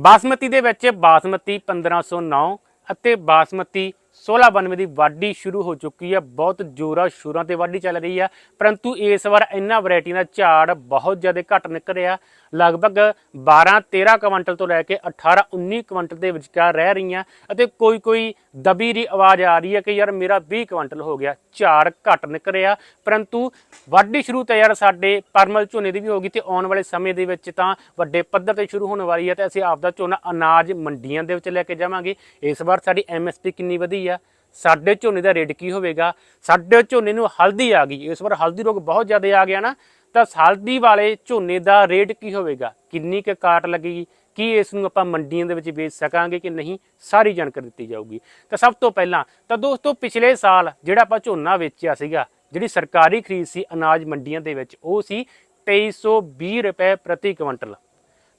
ਬਾਸਮਤੀ ਦੇ ਵਿੱਚ ਬਾਸਮਤੀ 1509 ਅਤੇ ਬਾਸਮਤੀ 1692 ਦੀ ਵਾਢੀ ਸ਼ੁਰੂ ਹੋ ਚੁੱਕੀ ਹੈ। ਬਹੁਤ ਜ਼ੋਰਾਂ ਸ਼ੋਰਾਂ ਤੇ ਵਾਢੀ ਚੱਲ ਰਹੀ ਆ ਪਰੰਤੂ ਇਸ ਵਾਰ ਇਹਨਾਂ ਵੈਰਾਈਟੀਆਂ ਦਾ ਝਾੜ ਬਹੁਤ ਜ਼ਿਆਦਾ ਘੱਟ ਨਿਕਲ ਰਿਹਾ। ਲਗਭਗ 12 13 ਕੁਇੰਟਲ ਤੋਂ ਲੈ ਕੇ 18 19 ਕੁਇੰਟਲ ਦੇ ਵਿਚਕਾਰ ਰਹਿ ਰਹੀਆਂ। ਅਤੇ ਕੋਈ ਕੋਈ ਦਬੀ ਦੀ ਆਵਾਜ਼ ਆ ਰਹੀ ਹੈ ਕਿ ਯਾਰ ਮੇਰਾ 20 ਕੁਇੰਟਲ ਹੋ ਗਿਆ। ਝਾੜ ਘੱਟ ਨਿਕਲ ਰਿਹਾ। ਪਰੰਤੂ ਵਾਢੀ ਸ਼ੁਰੂ ਤਾਂ ਯਾਰ ਸਾਡੇ ਪਰਮਲ ਝੋਨੇ ਦੀ ਵੀ ਹੋਗੀ ਤੇ ਆਉਣ ਵਾਲੇ ਸਮੇਂ ਦੇ ਵਿੱਚ ਤਾਂ ਵੱਡੇ ਪੱਧਰ ਤੇ ਸ਼ੁਰੂ ਹੋਣ ਵਾਲੀ ਹੈ। ਤੇ ਅਸੀਂ ਆਪਦਾ ਝੋਨਾ ਅਨਾਜ ਮੰਡੀਆਂ ਦੇ ਵਿੱਚ ਲੈ ਕੇ ਜਾਵਾਂਗੇ। ਇਸ ਵਾਰ ਸਾਡੀ ਐਮਐਸਪੀ ਕਿੰਨੀ ਵਧੀ ਆ, ਸਾਡੇ ਝੋਨੇ ਦਾ ਰੇਟ ਕੀ ਹੋਵੇਗਾ? ਸਾਡੇ ਝੋਨੇ ਨੂੰ ਹਲਦੀ ਆ ਗਈ। ਇਸ ਵਾਰ ਹਲਦੀ ਰੋਗ ਬਹੁਤ ਜ਼ਿਆਦਾ ਆ ਗਿਆ ਨਾ, ਤਾਂ ਹਲਦੀ ਵਾਲੇ ਝੋਨੇ ਦਾ ਰੇਟ ਕੀ ਹੋਵੇਗਾ? ਕਿੰਨੀ ਕੁ ਕਾਟ ਲੱਗੇਗੀ ਕੀ ਇਸ ਨੂੰ ਆਪਾਂ ਮੰਡੀਆਂ ਦੇ ਵਿੱਚ ਵੇਚ ਸਕਾਂਗੇ ਕਿ ਨਹੀਂ? ਸਾਰੀ ਜਾਣਕਾਰੀ ਦਿੱਤੀ ਜਾਊਗੀ। ਤਾਂ ਸਭ ਤੋਂ ਪਹਿਲਾਂ, ਤਾਂ ਦੋਸਤੋ, ਪਿਛਲੇ ਸਾਲ ਜਿਹੜਾ ਆਪਾਂ ਝੋਨਾ ਵੇਚਿਆ ਸੀਗਾ, ਜਿਹੜੀ ਸਰਕਾਰੀ ਖਰੀਦ ਸੀ ਅਨਾਜ ਮੰਡੀਆਂ ਦੇ ਵਿੱਚ, ਉਹ ਸੀ 2320 ਰੁਪਏ ਪ੍ਰਤੀ ਕੁਇੰਟਲ।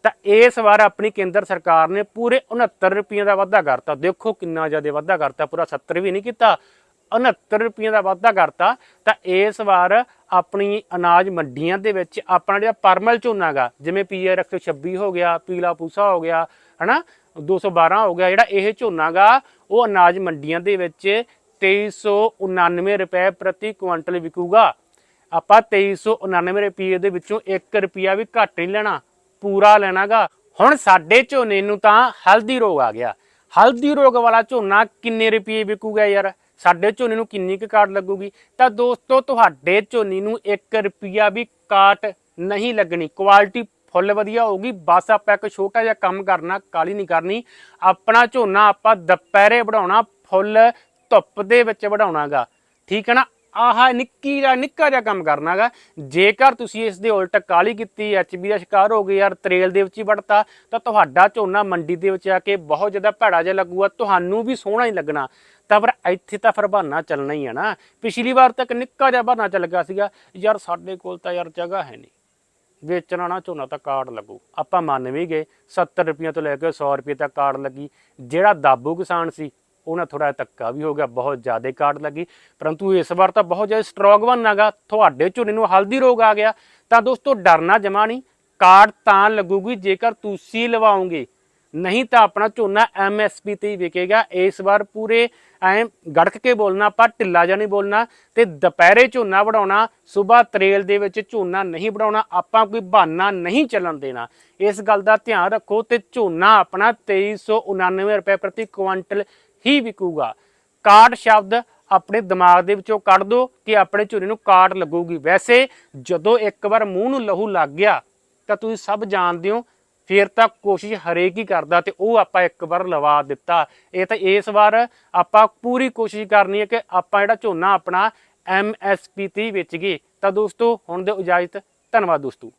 ਤਾਂ ਇਸ ਵਾਰ ਆਪਣੀ ਕੇਂਦਰ ਸਰਕਾਰ ਨੇ ਪੂਰੇ 69 ਰੁਪਈਆਂ ਦਾ ਵਾਧਾ ਕਰਤਾ। ਦੇਖੋ ਕਿੰਨਾ ਜ਼ਿਆਦਾ ਵਾਧਾ ਕਰਤਾ, ਪੂਰਾ 70 ਵੀ ਨਹੀਂ ਕੀਤਾ 69 ਰੁਪਈਆਂ ਦਾ ਵਾਧਾ ਕਰਤਾ। ਤਾਂ ਇਸ ਵਾਰ ਆਪਣੀ ਅਨਾਜ ਮੰਡੀਆਂ ਦੇ ਵਿੱਚ ਆਪਣਾ ਜਿਹੜਾ ਪਰਮਲ ਝੋਨਾ ਗਾ, ਜਿਵੇਂ ਪੀਆਰ 126 ਹੋ ਗਿਆ, ਪੀਲਾ ਪੂਸਾ ਹੋ ਗਿਆ, ਹਨਾ 212 ਹੋ ਗਿਆ, ਜਿਹੜਾ ਇਹ ਝੋਨਾ ਗਾ, ਉਹ ਅਨਾਜ ਮੰਡੀਆਂ ਦੇ ਵਿੱਚ 2399 ਰੁਪਏ ਪ੍ਰਤੀ ਕੁਇੰਟਲ ਵਿਕੂਗਾ। ਆਪਾਂ 2399 ਰੁਪਏ ਦੇ ਵਿੱਚੋਂ 1 ਰੁਪਿਆ ਵੀ ਘੱਟ ਨਹੀਂ ਲੈਣਾ। ਪੂਰਾ ਲੈਣਾਗਾ। ਹੁਣ ਸਾਡੇ ਝੋਨੇ ਨੂੰ ਤਾਂ ਹਲਦੀ ਰੋਗ ਆ ਗਿਆ। ਹਲਦੀ ਰੋਗ ਵਾਲਾ ਝੋਨਾ ਕਿੰਨੇ ਰੁਪਏ ਵਿਕੂਗਾ ਯਾਰ? ਸਾਡੇ ਝੋਨੇ ਨੂੰ ਕਿੰਨੀ ਕੁ ਕਾਟ ਲੱਗੂਗੀ? ਤਾਂ ਦੋਸਤੋ, ਤੁਹਾਡੇ ਝੋਨੇ ਨੂੰ 1 ਰੁਪਿਆ ਵੀ ਕਾਟ ਨਹੀਂ ਲੱਗਣੀ। ਕੁਆਲਿਟੀ ਫੁੱਲ ਵਧੀਆ ਹੋਊਗੀ। ਬਸ ਆਪਾਂ ਇੱਕ ਛੋਟਾ ਜਿਹਾ ਕੰਮ ਕਰਨਾ ਕਾਲੀ ਨਹੀਂ ਕਰਨੀ। ਆਪਣਾ ਝੋਨਾ ਆਪਾਂ ਦੁਪਹਿਰੇ ਵਢਾਉਣਾ, ਫੁੱਲ ਧੁੱਪ ਦੇ ਵਿੱਚ ਵਢਾਉਣਾਗਾ। ਠੀਕ ਹੈ ਨਾ? ਆਹ ਨਿੱਕੀ ਜਿਹਾ, ਨਿੱਕਾ ਜਿਹਾ ਕੰਮ ਕਰਨਾਗਾ। ਜੇਕਰ ਤੁਸੀਂ ਇਸ ਦੇ ਉਲਟ ਕਾਲੀ ਕੀਤੀ ਐਚਬੀ ਦਾ ਸ਼ਿਕਾਰ ਹੋ ਗਏ ਯਾਰ, ਤਰੇਲ ਦੇ ਵਿੱਚ ਹੀ ਵੜਤਾ, ਤਾਂ ਤੁਹਾਡਾ ਝੋਨਾ ਮੰਡੀ ਦੇ ਵਿੱਚ ਆ ਕੇ ਬਹੁਤ ਜ਼ਿਆਦਾ ਭੈੜਾ ਜਿਹਾ ਲੱਗੂਗਾ। ਤੁਹਾਨੂੰ ਵੀ ਸੋਹਣਾ ਹੀ ਲੱਗਣਾ। ਤਾਂ ਪਰ ਇੱਥੇ ਤਾਂ ਫਿਰ ਬਹਾਨਾ ਚੱਲਣਾ ਹੀ ਹੈ ਨਾ। ਪਿਛਲੀ ਵਾਰ ਤੱਕ ਨਿੱਕਾ ਜਿਹਾ ਬਹਾਨਾ ਚੱਲ ਗਿਆ ਸੀਗਾ। ਯਾਰ ਸਾਡੇ ਕੋਲ ਤਾਂ ਯਾਰ ਜਗ੍ਹਾ ਹੈ ਨਹੀਂ। ਵੇਚਣਾ ਨਾ ਝੋਨਾ ਤਾਂ ਕਾਰਡ ਲੱਗੂ। ਆਪਾਂ ਮੰਨ ਵੀ ਗਏ 70 ਰੁਪਈਆ ਤੋਂ ਲੈ ਕੇ 100 ਰੁਪਏ ਤੱਕ ਕਾਰਡ ਲੱਗੀ। ਜਿਹੜਾ ਦਾਬੂ ਕਿਸਾਨ ਸੀ ਉਹਨਾਂ ਥੋੜਾ ਧੱਕਾ ਵੀ ਹੋ ਗਿਆ, ਬਹੁਤ ਜ਼ਿਆਦਾ ਕਾਰਡ ਲੱਗੀ। ਪਰੰਤੂ ਇਸ ਵਾਰ ਤਾਂ ਬਹੁਤ ਜ਼ਿਆਦਾ ਸਟਰੋਂਗ ਬਣਨਾਗਾ ਤੁਹਾਡੇ ਝੋਨੇ ਨੂੰ ਹਲਦੀ ਰੋਗ ਆ ਗਿਆ। ਤਾਂ ਦੋਸਤੋ, ਡਰਨਾ ਜਮਾ ਨਹੀਂ। ਕਾਰਡ ਤਾਂ ਲੱਗੂਗੀ, ਜੇਕਰ ਤੁਸੀਂ ਲਵਾਓਗੇ। ਨਹੀਂ ਤਾਂ ਆਪਣਾ ਝੋਨਾ ਐਮਐਸਪੀ ਤੇ ਹੀ ਵਿਕੇਗਾ। ਇਸ ਵਾਰ ਪੂਰੇ ਐ ਗੜਕ ਕੇ ਬੋਲਣਾ, ਆਪਾਂ ਢਿੱਲਾ ਜਾਂ ਨਹੀਂ ਬੋਲਣਾ। ਤੇ ਦੁਪਹਿਰੇ ਝੋਨਾ ਵਢਾਉਣਾ ਸਵੇਰ ਤਰੇਲ ਦੇ ਵਿੱਚ ਝੋਨਾ ਨਹੀਂ ਵੜਾਉਣਾ, ਆਪਾਂ ਕੋਈ ਬਹਾਨਾ ਨਹੀਂ ਚੱਲਣ ਦੇਣਾ। ਇਸ ਗੱਲ ਦਾ ਧਿਆਨ ਰੱਖੋ ਤੇ ਝੋਨਾ ਆਪਣਾ 2399 ਰੁਪਏ ਪ੍ਰਤੀ ਕੁਇੰਟਲ ਹੀ ਵਿਕੂਗਾ। ਕਾਟ ਸ਼ਬਦ ਆਪਣੇ ਦਿਮਾਗ ਦੇ ਵਿੱਚੋਂ ਕੱਢ ਦਿਓ ਕਿ ਆਪਣੇ ਝੋਨੇ ਨੂੰ ਕਾਟ ਲੱਗੂਗੀ। ਵੈਸੇ ਜਦੋਂ ਇੱਕ ਵਾਰ ਮੂੰਹ ਨੂੰ ਲਹੂ ਲੱਗ ਗਿਆ, ਤਾਂ ਤੁਸੀਂ ਸਭ ਜਾਣਦੇ ਹੋ, ਫਿਰ ਤਾਂ ਕੋਸ਼ਿਸ਼ ਹਰੇਕ ਹੀ ਕਰਦਾ ਤੇ ਉਹ ਆਪਾਂ ਇੱਕ ਵਾਰ ਲਵਾ ਦਿੱਤਾ। ਇਹ ਤਾਂ ਇਸ ਵਾਰ ਆਪਾਂ ਪੂਰੀ ਕੋਸ਼ਿਸ਼ ਕਰਨੀ ਹੈ ਕਿ ਆਪਾਂ ਜਿਹੜਾ ਝੋਨਾ ਆਪਣਾ ਐਮਐਸਪੀ ਤੇ ਹੀ ਵੇਚ ਗਏ। ਤਾਂ ਦੋਸਤੋ, ਹੁਣ ਦੇ ਇਜਾਜ਼ਤ ਧੰਨਵਾਦ ਦੋਸਤੋ।